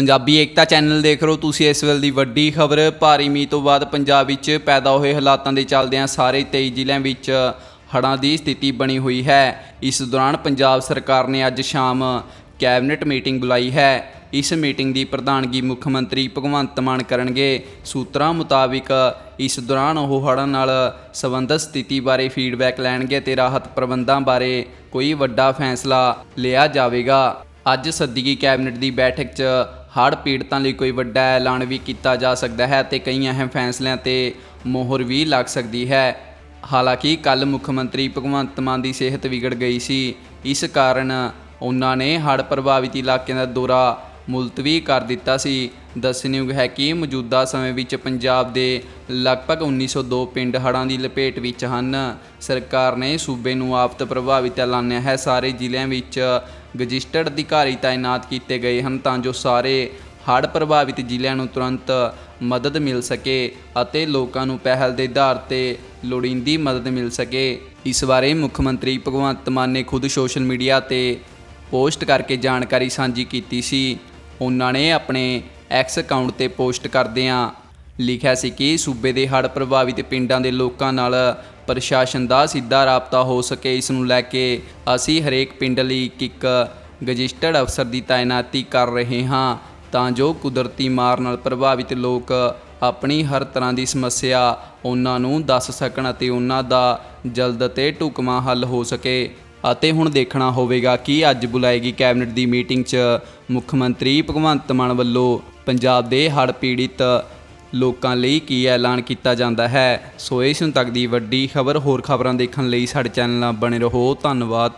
ਪੰਜਾਬੀ ਏਕਤਾ channel ਦੇਖ ਰਹੇ ਹੋ ਤੁਸੀਂ ਇਸ ਵੇਲੇ ਦੀ ਵੱਡੀ ਖਬਰ। ਭਾਰੀ ਮੀਂਹ ਤੋਂ ਬਾਅਦ ਪੰਜਾਬ ਵਿੱਚ ਪੈਦਾ ਹੋਏ ਹਾਲਾਤਾਂ ਦੇ ਚੱਲਦਿਆਂ ਸਾਰੇ 23 ਜ਼ਿਲ੍ਹਿਆਂ ਵਿੱਚ ਹੜ੍ਹਾਂ ਦੀ ਸਥਿਤੀ ਬਣੀ ਹੋਈ ਹੈ। ਇਸ ਦੌਰਾਨ ਪੰਜਾਬ ਸਰਕਾਰ ਨੇ ਅੱਜ ਸ਼ਾਮ ਕੈਬਨਿਟ ਮੀਟਿੰਗ ਬੁਲਾਈ ਹੈ। ਇਸ ਮੀਟਿੰਗ ਦੀ ਪ੍ਰਧਾਨਗੀ ਮੁੱਖ ਮੰਤਰੀ ਭਗਵੰਤ ਮਾਨ ਕਰਨਗੇ। ਸੂਤਰਾਂ ਮੁਤਾਬਿਕ ਇਸ ਦੌਰਾਨ ਉਹ ਹੜ੍ਹਾਂ ਨਾਲ ਸੰਬੰਧਿਤ ਸਥਿਤੀ ਬਾਰੇ ਫੀਡਬੈਕ ਲੈਣਗੇ ਤੇ ਰਾਹਤ ਪ੍ਰਬੰਧਾਂ ਬਾਰੇ ਕੋਈ ਵੱਡਾ ਫੈਸਲਾ ਲਿਆ ਜਾਵੇਗਾ। ਅੱਜ ਸੱਦੀ ਗਈ ਕੈਬਨਿਟ ਦੀ ਬੈਠਕ 'ਚ ਹੜ੍ਹ ਪੀੜਤਾਂ ਲਈ ਕੋਈ ਵੱਡਾ ਐਲਾਨ ਵੀ ਕੀਤਾ ਜਾ ਸਕਦਾ ਹੈ ਤੇ ਕਈ ਅਹਿਮ ਫੈਸਲਿਆਂ ਤੇ ਮੋਹਰ ਵੀ ਲੱਗ ਸਕਦੀ ਹੈ। ਹਾਲਾਂਕਿ ਕੱਲ ਮੁੱਖ ਮੰਤਰੀ ਭਗਵੰਤ ਮਾਨ ਦੀ ਸਿਹਤ ਵਿਗੜ ਗਈ ਸੀ। ਇਸ ਕਾਰਨ ਉਹਨਾਂ ਨੇ ਹੜ੍ਹ ਪ੍ਰਭਾਵਿਤ ਇਲਾਕਿਆਂ ਦਾ ਦੌਰਾ ਮੁਲਤਵੀ ਕਰ ਦਿੱਤਾ ਸੀ। ਦੱਸਣਯੋਗ ਹੈ ਕਿ ਮੌਜੂਦਾ ਸਮੇਂ ਵਿੱਚ ਪੰਜਾਬ ਦੇ ਲਗਭਗ 1902 ਪਿੰਡ ਹੜ੍ਹਾਂ ਦੀ ਲਪੇਟ ਵਿੱਚ ਹਨ। ਸਰਕਾਰ ਨੇ ਸੂਬੇ ਨੂੰ ਆਫਤ ਪ੍ਰਭਾਵਿਤ ਐਲਾਨਿਆ ਹੈ। ਸਾਰੇ ਜ਼ਿਲ੍ਹਿਆਂ ਵਿੱਚ ਰਜਿਸਟਰਡ ਅਧਿਕਾਰੀ ਤਾਇਨਾਤ ਕੀਤੇ ਗਏ ਹਨ ਤਾਂ ਜੋ ਸਾਰੇ ਹੜ੍ਹ ਪ੍ਰਭਾਵਿਤ ਜ਼ਿਲ੍ਹਿਆਂ ਨੂੰ ਤੁਰੰਤ ਮਦਦ ਮਿਲ ਸਕੇ ਅਤੇ ਲੋਕਾਂ ਨੂੰ ਪਹਿਲ ਦੇ ਆਧਾਰ ਤੇ ਲੋੜੀਂਦੀ ਮਦਦ ਮਿਲ ਸਕੇ। ਇਸ ਬਾਰੇ ਮੁੱਖ ਮੰਤਰੀ ਭਗਵੰਤ ਮਾਨ ਨੇ ਖੁਦ ਸੋਸ਼ਲ ਮੀਡੀਆ ਤੇ ਪੋਸਟ ਕਰਕੇ ਜਾਣਕਾਰੀ ਸਾਂਝੀ ਕੀਤੀ ਸੀ। ਉਹਨਾਂ ਨੇ ਆਪਣੇ ਐਕਸ ਅਕਾਊਂਟ ਤੇ ਪੋਸਟ ਕਰਦਿਆਂ ਲਿਖਿਆ ਸੀ ਕਿ ਸੂਬੇ ਦੇ ਹੜ੍ਹ ਪ੍ਰਭਾਵਿਤ ਪਿੰਡਾਂ ਦੇ ਲੋਕਾਂ ਨਾਲ ਪ੍ਰਸ਼ਾਸਨ ਦਾ ਸਿੱਧਾ ਰਾਬਤਾ ਹੋ ਸਕੇ। ਇਸ ਨੂੰ ਲੈ ਕੇ ਅਸੀਂ ਹਰੇਕ ਪਿੰਡ ਲਈ ਇੱਕ ਇੱਕ ਰਜਿਸਟਰਡ ਅਫਸਰ ਦੀ ਤਾਇਨਾਤੀ ਕਰ ਰਹੇ ਹਾਂ ਤਾਂ ਜੋ ਕੁਦਰਤੀ ਮਾਰ ਨਾਲ ਪ੍ਰਭਾਵਿਤ ਲੋਕ ਆਪਣੀ ਹਰ ਤਰ੍ਹਾਂ ਦੀ ਸਮੱਸਿਆ ਉਹਨਾਂ ਨੂੰ ਦੱਸ ਸਕਣ ਅਤੇ ਉਹਨਾਂ ਦਾ ਜਲਦ ਤੇ ਢੁਕਵਾਂ ਹੱਲ ਹੋ ਸਕੇ। ਅਤੇ ਹੁਣ ਦੇਖਣਾ ਹੋਵੇਗਾ ਕਿ ਅੱਜ ਬੁਲਾਏਗੀ ਕੈਬਨਿਟ ਦੀ ਮੀਟਿੰਗ 'ਚ ਮੁੱਖ ਮੰਤਰੀ ਭਗਵੰਤ ਮਾਨ ਵੱਲੋਂ ਪੰਜਾਬ ਦੇ ਹੜ੍ਹ ਪੀੜਿਤ ਲੋਕਾਂ ਲਈ ਕੀ ਐਲਾਨ ਕੀਤਾ ਜਾਂਦਾ ਹੈ। ਸੋ ਇਸ ਹੁਣ ਤੱਕ ਦੀ ਵੱਡੀ ਖਬਰ ਹੋਰ ਖਬਰਾਂ ਦੇਖਣ ਲਈ ਸਾਡੇ ਚੈਨਲ ਨਾਲ ਬਣੇ ਰਹੋ। ਧੰਨਵਾਦ।